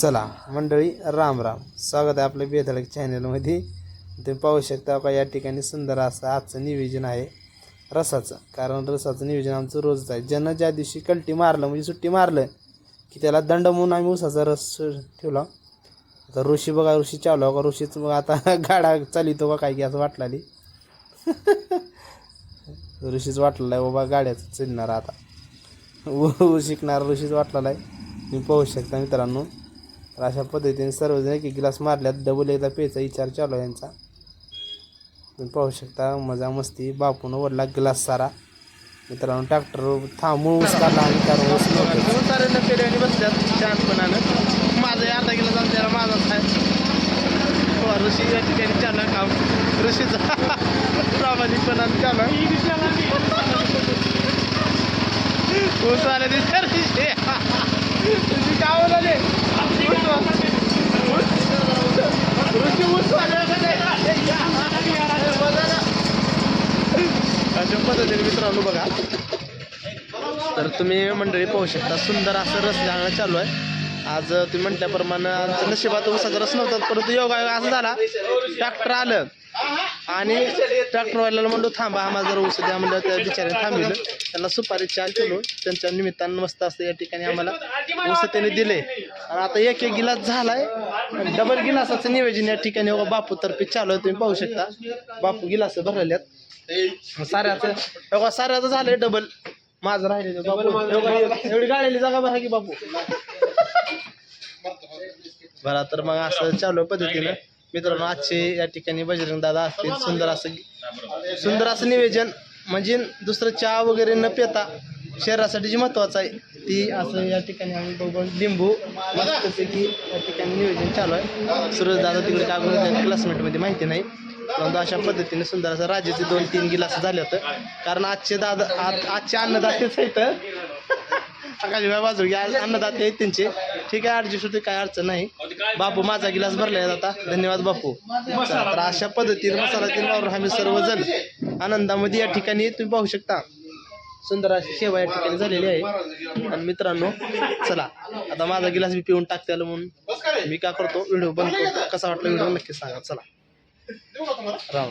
चला मंडळी राम राम. स्वागत आहे आपल्या बेधडक चॅनलमध्ये तुम्ही पाहू शकता का या ठिकाणी सुंदर असं आजचं नियोजन आहे. रसाचं कारण रसाचं नियोजन आमचं रोजच आहे. ज्यानं ज्या दिवशी कल्टी मारलं म्हणजे सुट्टी मारलं की त्याला दंड म्हणून आम्ही उसाचा रस ठेवला. आता ऋषी बघा ऋषी चालू का ऋषीच मग आता गाडा चालितो का काय की असं वाटलाली. ऋषीच वाटलेलं आहे बाबा गाड्याचं चालणार आता. ऊ शिकणार ऋषीच वाटलेला आहे. तुम्ही पाहू शकता मित्रांनो. तर अशा पद्धतीने सर्वजण एक ग्लास मारल्यात. डबल एकदा प्यायचा विचार चालू आहे यांचा. तुम्ही पाहू शकता मजा मस्ती. बापून ओढला ग्लास सारा. मित्रांनो ट्रॅक्टर थांबून ऊस काढला आणि कारण ऊस नव्हतं सारे आणि बसल्यात. शांतपणानं माझं अर्धा गेला जाऊन त्याला माझाच आहे. ऋषी या ठिकाणी चालू काम. ऋषीचा प्रामाणिकपणानं चालू ऊस आले ते ऋषी काय बोलाले ऋषी ऊस अशा मित्रांनो बघा. तर तुम्ही मंडळी पाहू शकता सुंदर असं रस घालणं चालू आहे. आज तुम्ही म्हटल्याप्रमाणे आमच्या नशिबात उसाचा रस नव्हता परंतु योगा असं झाला ट्रॅक्टर आलं. आणि ट्रॅक्टरवाल्याला म्हणलो थांबा आम्हाला जर ऊस द्या म्हणलं त्या बिचाऱ्याने थांबिलं त्यांना सुपारी चहा केलो. त्यांच्या निमित्तानं मस्त असतं या ठिकाणी आम्हाला ऊस त्यांनी दिले. आणि आता एक एक गिलास झालाय. डबल गिलासाचं नियोजन या ठिकाणी बघा बापू तर्फे चालू आहे तुम्ही पाहू शकता. बापू गिलास भरलेल्यात साऱ्याचं बघा साऱ्याचं झालंय डबल माझं राहिले एवढी- एवढी गाडीली जागा बघा की बापू. बरं तर मग असं चालू आहे पद्धतीनं. मित्रांनो आजचे या ठिकाणी बजरंग दादा असतील सुंदर असं सुंदर असं निवेदन म्हणजे दुसरं चहा वगैरे न पिता शरीरासाठी जे महत्वाचं आहे ती असं या ठिकाणी आम्ही बघून लिंबू मस्तपैकी या ठिकाणी नियोजन चालू आहे. सूरज दादा तिकडे काय बोलत क्लासमेटमध्ये माहिती नाही. परंतु अशा पद्धतीने सुंदर असं राजाचे दोन तीन गिलास झाले होतं. कारण आजचे दादा आज आजचे अन्नदातेच आहेत आकाश बाजू घ्या अन्नदाते आहेत त्यांचे. ठीक आहे ॲडजस्ट होते काय अडचण नाही. बापू माझा गिलास भरलाय आता. धन्यवाद बापू. तर अशा पद्धतीने मसाला तीन वावरून आम्ही सर्वजण आनंदामध्ये या ठिकाणी तुम्ही पाहू शकता. सुंदर अशी सेवा या ठिकाणी झालेली आहे. आणि मित्रांनो चला आता माझा गिलास मी पिऊन टाकते म्हणून. मी काय करतो व्हिडिओ बंद करतो कसा वाटला व्हिडिओ नक्की सांगा. चला. राम राम